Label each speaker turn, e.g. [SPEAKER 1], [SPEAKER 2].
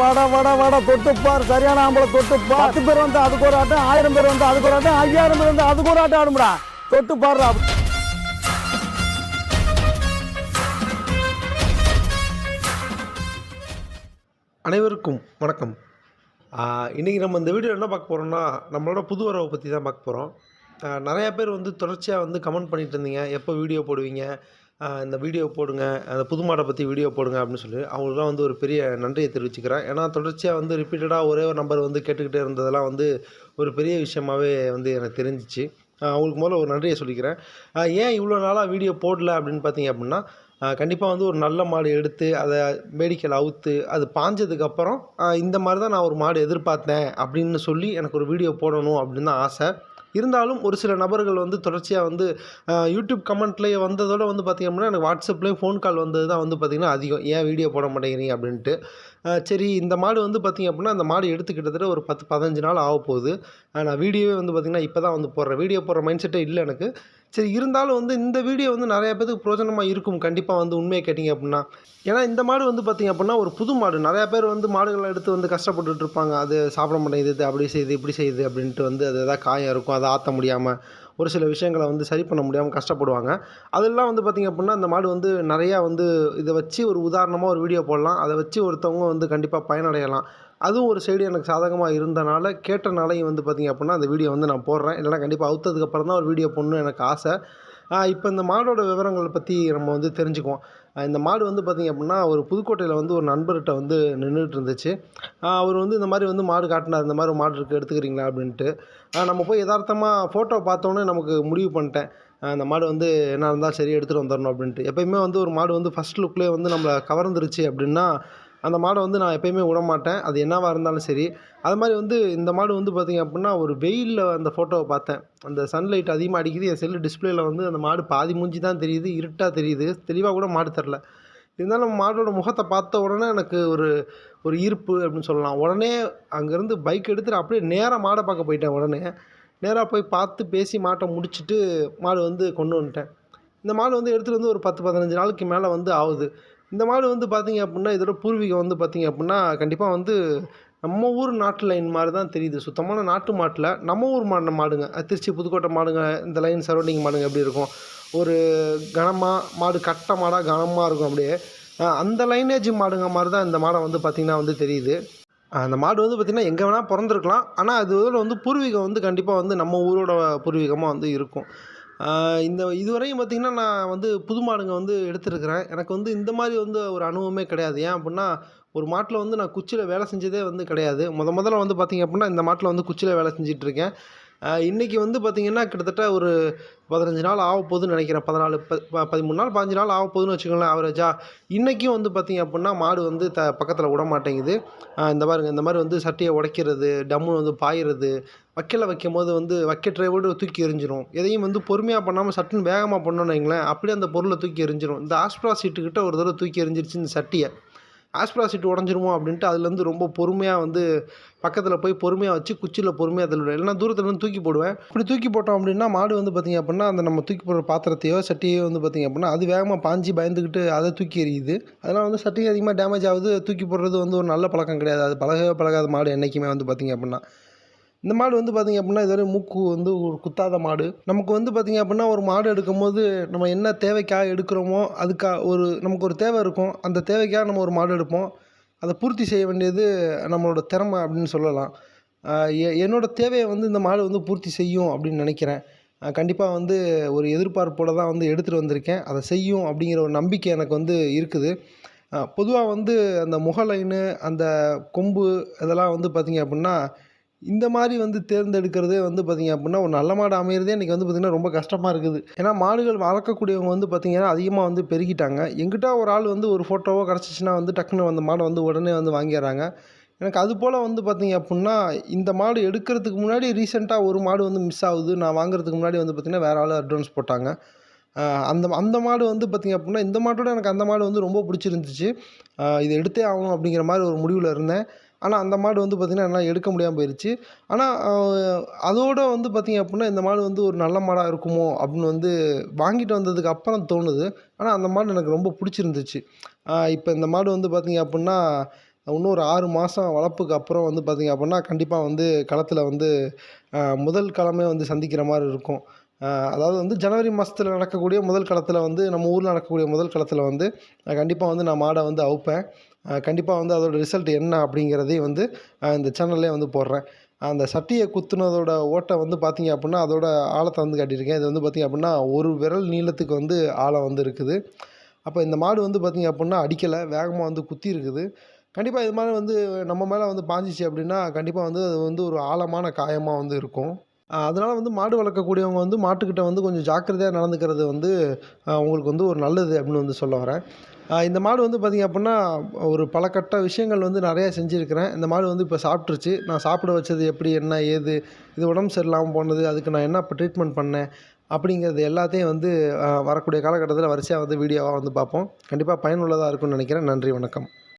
[SPEAKER 1] வாடா வாடா வாடா தொட்டுப்பார். சரியான ஆம்பளை தொட்டுப்பார். பத்து பேர் வந்து அதுக்கு ஒரு ஆட்டம் ஆயிரம் பேர் வந்து அதுக்கு ஒரு ஆட்டம் ஐயாயிரம் பேர் வந்து அதுக்கு ஒரு ஆட்டம் ஆடும்டா. தொட்டுப்பாருடா
[SPEAKER 2] அனைவருக்கும் வணக்கம். இன்றைக்கி நம்ம இந்த வீடியோ என்ன பார்க்க போகிறோம்னா நம்மளோட புது வரவை பற்றி தான் பார்க்க போகிறோம் நிறையா பேர் வந்து தொடர்ச்சியாக வந்து கமெண்ட் பண்ணிகிட்டு இருந்தீங்க. எப்போ வீடியோ போடுவீங்க? இந்த வீடியோ போடுங்க அந்த புது மாடை பற்றி வீடியோ போடுங்க அப்படின்னு சொல்லி அவங்களுக்குலாம் வந்து ஒரு பெரிய நன்றியை தெரிவிச்சுக்கிறேன் ஏன்னா தொடர்ச்சியாக வந்து ரிப்பீட்டடாக ஒரே ஒரு நம்பர் வந்து கேட்டுக்கிட்டே இருந்ததெல்லாம் வந்து ஒரு பெரிய விஷயமாவே வந்து எனக்கு தெரிஞ்சிச்சு. அவங்களுக்கு முதல்ல ஒரு நன்றியை சொல்லிக்கிறேன். ஏன் இவ்வளோ நாளாக வீடியோ போடல அப்படின்னு பார்த்தீங்க அப்படின்னா கண்டிப்பாக வந்து ஒரு நல்ல மாடு எடுத்து அதை மேடிக்கல் அவுத்து அது பாஞ்சதுக்கப்புறம் இந்த மாதிரி தான் நான் ஒரு மாடு எதிர்பார்த்தேன் அப்படின்னு சொல்லி எனக்கு ஒரு வீடியோ போடணும் அப்படின்னு தான் ஆசை. இருந்தாலும் ஒரு சில நபர்கள் வந்து தொடர்ச்சியாக வந்து யூடியூப் கமெண்ட்லேயே வந்ததோட வந்து பார்த்திங்க அப்படின்னா எனக்கு வாட்ஸ்அப்லேயும் ஃபோன் கால் வந்தது தான் வந்து பார்த்திங்கன்னா அதிகம். ஏன் வீடியோ போட மாட்டேங்கிறீங்க? அப்படின்ட்டு. சரி இந்த மாடு வந்து பார்த்திங்க அப்படின்னா அந்த மாடு எடுத்து கிட்டத்தட்ட ஒரு பத்து பதினஞ்சு நாள் ஆக போகுது நான் வீடியோவே வந்து பார்த்திங்கன்னா இப்போ தான் வந்து போடுறேன். வீடியோ போடுற மைண்ட் செட்டே இல்லை எனக்கு. சரி இருந்தாலும் வந்து இந்த வீடியோ வந்து நிறைய பேருக்கு பிரயோஜனமாக இருக்கும். கண்டிப்பாக வந்து உண்மையை கேட்டிங்க அப்படின்னா. ஏன்னா இந்த மாடு வந்து பார்த்திங்க அப்படின்னா ஒரு புது மாடு. நிறையா பேர் வந்து மாடுகளை எடுத்து வந்து கஷ்டப்பட்டுட்டு இருப்பாங்க. அது சாப்பிட மாட்டேங்குது அப்படி செய்யுது இப்படி செய்யுது அப்படின்ட்டு வந்து அது எதாவது காயம் இருக்கும். அதை ஆற்ற முடியாமல் ஒரு சில விஷயங்களை வந்து சரி பண்ண முடியாமல் கஷ்டப்படுவாங்க. அதெல்லாம் வந்து பார்த்திங்க அப்படின்னா இந்த மாடு வந்து நிறையா வந்து இதை வச்சு ஒரு உதாரணமாக ஒரு வீடியோ போடலாம். அதை வச்சு ஒருத்தவங்க வந்து கண்டிப்பாக பயனடையலாம். அதுவும் ஒரு சைடு எனக்கு சாதகமாக இருந்தனால கேட்டனாலையும் வந்து பார்த்திங்க அப்படின்னா அந்த வீடியோ வந்து நான் போடுறேன். இல்லைனா கண்டிப்பாக அவுத்ததுக்கப்புறம் தான் ஒரு வீடியோ போடணும்னு எனக்கு ஆசை. இப்போ இந்த மாடோட விவரங்களை பற்றி நம்ம வந்து தெரிஞ்சுக்குவோம். இந்த மாடு வந்து பார்த்திங்க அப்படின்னா ஒரு புதுக்கோட்டையில் வந்து ஒரு நண்பர்கிட்ட வந்து நின்றுட்டு இருந்துச்சு. அவர் வந்து இந்த மாதிரி வந்து மாடு காட்டினார் இந்த மாதிரி ஒரு மாடு இருக்குது எடுத்துக்கிறீங்களா அப்படின்ட்டு நம்ம போய் யதார்த்தமாக ஃபோட்டோ பார்த்தோன்னே நமக்கு முடிவு பண்ணிட்டேன். அந்த மாடு வந்து என்ன இருந்தால் சரி எடுத்துகிட்டு வந்துடணும் அப்படின்ட்டு எப்பயுமே வந்து ஒரு மாடு வந்து ஃபஸ்ட் லுக்லேயே வந்து நம்மளை கவர்ந்துருச்சு அப்படின்னா அந்த மாடை வந்து நான் எப்பயுமே விட மாட்டேன் அது என்னவாக இருந்தாலும் சரி. அது மாதிரி வந்து இந்த மாடு வந்து பார்த்திங்க அப்படின்னா ஒரு வெயிலில் அந்த ஃபோட்டோவை பார்த்தேன். அந்த சன்லைட் அதிகமாக அடிக்குது. என் செல்லு டிஸ்பிளேயில் வந்து அந்த மாடு பாதி மூஞ்சி தான் தெரியுது இருட்டாக தெரியுது. தெளிவாக கூட மாடு தெரில. இருந்தாலும் மாடோட முகத்தை பார்த்த உடனே எனக்கு ஒரு ஒரு ஈர்ப்பு அப்படின்னு சொல்லலாம். உடனே அங்கேருந்து பைக் எடுத்துகிட்டு அப்படியே நேராக மாடை பார்க்க போயிட்டேன் உடனே. நேராக போய் பார்த்து பேசி மாட்டை முடிச்சுட்டு மாடு வந்து கொண்டு வந்துட்டேன். இந்த மாடு வந்து எடுத்துகிட்டு வந்து ஒரு பத்து பதினஞ்சு நாளைக்கு மேலே வந்து ஆகுது. இந்த மாடு வந்து பார்த்திங்க அப்படின்னா இதோட பூர்வீகம் வந்து பார்த்திங்க அப்படின்னா கண்டிப்பாக வந்து நம்ம ஊர் நாட்டு லைன் மாதிரி தான் தெரியுது. சுத்தமான நாட்டு மாட்டில் நம்ம ஊர் மாடின மாடுங்க. திருச்சி புதுக்கோட்டை மாடுங்க இந்த லைன் சரௌண்டிங் மாடுங்க எப்படி இருக்கும்? ஒரு கனமாக மாடு கட்டை மாடாக கனமாக இருக்கும் அப்படியே. அந்த லைனேஜ் மாடுங்க மாதிரி தான் இந்த மாடை வந்து பார்த்திங்கன்னா வந்து தெரியுது. அந்த மாடு வந்து பார்த்திங்கன்னா எங்கே வேணால் பிறந்திருக்கலாம். ஆனால் அது இதில் வந்து பூர்வீகம் வந்து கண்டிப்பாக வந்து நம்ம ஊரோட பூர்வீகமாக வந்து இருக்கும். இந்த இதுவரையும் பார்த்திங்கன்னா நான் வந்து புது மாடுங்க வந்து எடுத்துருக்கிறேன். எனக்கு வந்து இந்த மாதிரி வந்து ஒரு அனுபவமே கிடையாது. ஏன் அப்படின்னா ஒரு மாட்டில் வந்து நான் குச்சியில் வேலை செஞ்சதே வந்து கிடையாது. முத முதல்ல வந்து பார்த்திங்க அப்படின்னா இந்த மாட்டில் வந்து குச்சியில் வேலை செஞ்சிட்ருக்கேன் இன்றைக்கி வந்து பார்த்திங்கன்னா கிட்டத்தட்ட ஒரு பதினஞ்சு நாள் ஆக போகுதுன்னு நினைக்கிறேன். பதினாலு ப ப- பதிமூணு நாள் பதினஞ்சு நாள் ஆக போகுதுன்னு வச்சுக்கோங்களேன் ஆவரேஜாக இன்றைக்கும் வந்து பார்த்திங்க அப்படின்னா மாடு வந்து த பக்கத்தில் விட மாட்டேங்குது. இந்த பாருங்க இந்த மாதிரி வந்து சட்டையை உடைக்கிறது டம்முன்னு வந்து பாயிறது வைக்கல வைக்கும் போது வந்து வைக்க ட்ரைவோடு தூக்கி எரிஞ்சிடும் எதையும் வந்து பொறுமையாக பண்ணாமல் சட்டுன்னு வேகமாக பண்ணோன்னு வைங்களேன் அப்படியே அந்த பொருளை தூக்கி எரிஞ்சிடும் இந்த ஆஸ்ப்ரா சீட்டுக்கிட்ட ஒரு தடவை தூக்கி எரிஞ்சிருச்சு இந்த சட்டியை. ஆஸ்பிராசிட் சீட்டு உடஞ்சிருமோ அப்படின்ட்டு அதுலேருந்து ரொம்ப பொறுமையாக வந்து பக்கத்தில் போய் பொறுமையாக வச்சு குச்சியில் பொறுமையாக தள்ளிவிடுவேன். இல்லைனா தூரத்துலேருந்து தூக்கி போடுவேன். இப்படி தூக்கி போட்டோம் அப்படின்னா மாடு வந்து பார்த்திங்க அப்படின்னா அந்த நம்ம தூக்கி போடுற பாத்திரத்தையோ சட்டியோ வந்து பார்த்திங்க அப்படின்னா அது வேகமாக பாஞ்சு பயந்துக்கிட்டு அதை தூக்கி எறியுது. அதனால் வந்து சட்டி அதிகமாக டேமேஜ் ஆகுது. தூக்கி போடுறது வந்து ஒரு நல்ல பழக்கம் கிடையாது. அது பழகவே பழகாத மாடு என்றைக்குமே வந்து பார்த்திங்க அப்படின்னா. இந்த மாடு வந்து பார்த்திங்க அப்படின்னா இதுவரை மூக்கு வந்து ஒரு குத்தாத மாடு. நமக்கு வந்து பார்த்திங்க அப்படின்னா ஒரு மாடு எடுக்கும்போது நம்ம என்ன தேவைக்காக எடுக்கிறோமோ அதுக்காக ஒரு நமக்கு ஒரு தேவை இருக்கும். அந்த தேவைக்காக நம்ம ஒரு மாடு எடுப்போம். அதை பூர்த்தி செய்ய வேண்டியது நம்மளோட திறமை அப்படின்னு சொல்லலாம். என்னோடய எ என்னோட தேவையை வந்து இந்த மாடு வந்து பூர்த்தி செய்யும் அப்படின்னு நினைக்கிறேன். கண்டிப்பாக வந்து ஒரு எதிர்பார்ப்போட தான் வந்து எடுத்துகிட்டு வந்திருக்கேன். அதை செய்யும் அப்படிங்கிற ஒரு நம்பிக்கை எனக்கு வந்து இருக்குது. பொதுவாக வந்து அந்த முக லைனு அந்த கொம்பு இதெல்லாம் வந்து பார்த்திங்க அப்படின்னா இந்த மாதிரி வந்து தேர்ந்தெடுக்கிறதே வந்து பார்த்திங்க அப்படின்னா ஒரு நல்ல மாடு அமையிறதே இன்றைக்கி வந்து பார்த்திங்கன்னா ரொம்ப கஷ்டமாக இருக்குது. ஏன்னா மாடுகள் வளர்க்கக்கூடியவங்க வந்து பார்த்திங்கன்னா அதிகமாக வந்து பெருகிட்டாங்க. எங்கிட்ட ஒரு ஆள் வந்து ஒரு ஃபோட்டோவோ கிடச்சிச்சின்னா வந்து டக்குன்னு அந்த மாடை வந்து உடனே வந்து வாங்கிடுறாங்க. எனக்கு அது போல் வந்து பார்த்திங்க அப்படின்னா இந்த மாடு எடுக்கிறதுக்கு முன்னாடி ரீசெண்டாக ஒரு மாடு வந்து மிஸ் ஆகுது. நான் வாங்குறதுக்கு முன்னாடி வந்து பார்த்திங்கன்னா வேறு ஆள் அட்வான்ஸ் போட்டாங்க. அந்த அந்த மாடு வந்து பார்த்திங்க அப்படின்னா இந்த மாட்டோட எனக்கு அந்த மாடு வந்து ரொம்ப பிடிச்சிருந்துச்சு. இதை இது எடுத்தே ஆகணும் அப்படிங்கிற மாதிரி ஒரு முடிவில் இருந்தேன். ஆனால் அந்த மாடு வந்து பார்த்திங்கன்னா என்னால் எடுக்க முடியாமல் போயிடுச்சு ஆனால் அதோட வந்து பார்த்திங்க அப்படின்னா இந்த மாடு வந்து ஒரு நல்ல மாடாக இருக்குமோ அப்படின்னு வந்து வாங்கிட்டு வந்ததுக்கு அப்புறம் தோணுது. ஆனால் அந்த மாடு எனக்கு ரொம்ப பிடிச்சிருந்துச்சு. இப்போ இந்த மாடு வந்து பார்த்திங்க அப்படின்னா இன்னும் ஒரு ஆறு மாதம் வளர்ப்புக்கு அப்புறம் வந்து பார்த்திங்க அப்படின்னா கண்டிப்பாக வந்து களத்தில் வந்து முதல் களமே வந்து சந்திக்கிற மாதிரி இருக்கும். அதாவது வந்து ஜனவரி மாதத்தில் நடக்கக்கூடிய முதல் களத்தில் வந்து நம்ம ஊரில் நடக்கக்கூடிய முதல் களத்தில் வந்து கண்டிப்பாக வந்து நான் மாடை வந்து அவுப்பேன். கண்டிப்பாக வந்து அதோட ரிசல்ட் என்ன அப்படிங்கிறதையும் வந்து இந்த சேனல்லே வந்து போடுறேன். அந்த சட்டியை குத்துனதோட ஓட்டை வந்து பார்த்திங்க அப்படின்னா அதோட ஆழத்தை வந்து காட்டியிருக்கேன். இது வந்து பார்த்திங்க அப்படின்னா ஒரு விரல் நீளத்துக்கு வந்து ஆழம் வந்து இருக்குது. அப்போ இந்த மாடு வந்து பார்த்திங்க அப்படின்னா அடிக்கலை வேகமாக வந்து குத்தி இருக்குது கண்டிப்பாக இது மாதிரி வந்து நம்ம மேலே வந்து பாஞ்சிச்சு அப்படின்னா கண்டிப்பாக வந்து அது வந்து ஒரு ஆழமான காயமாக வந்து இருக்கும். அதனால் வந்து மாடு வளர்க்கக்கூடியவங்க வந்து மாட்டுக்கிட்ட வந்து கொஞ்சம் ஜாக்கிரதையாக நடந்துக்கிறது வந்து உங்களுக்கு வந்து ஒரு நல்லது அப்படின்னு வந்து சொல்ல வரேன். இந்த மாடு வந்து பார்த்திங்க அப்படின்னா ஒரு பல கட்ட விஷயங்கள் வந்து நிறையா செஞ்சுருக்கிறேன். இந்த மாடு வந்து இப்போ சாப்பிட்ருச்சு நான் சாப்பிட வச்சது எப்படி என்ன ஏது இது உடம்பு சரியில்லாமல் போனது அதுக்கு நான் என்ன இப்போ ட்ரீட்மெண்ட் பண்ணேன் அப்படிங்கிறது எல்லாத்தையும் வந்து வரக்கூடிய காலகட்டத்தில் வரிசையாக வந்து வீடியோவாக வந்து பார்ப்போம். கண்டிப்பாக பயனுள்ளதாக இருக்கும்னு நினைக்கிறேன். நன்றி வணக்கம்.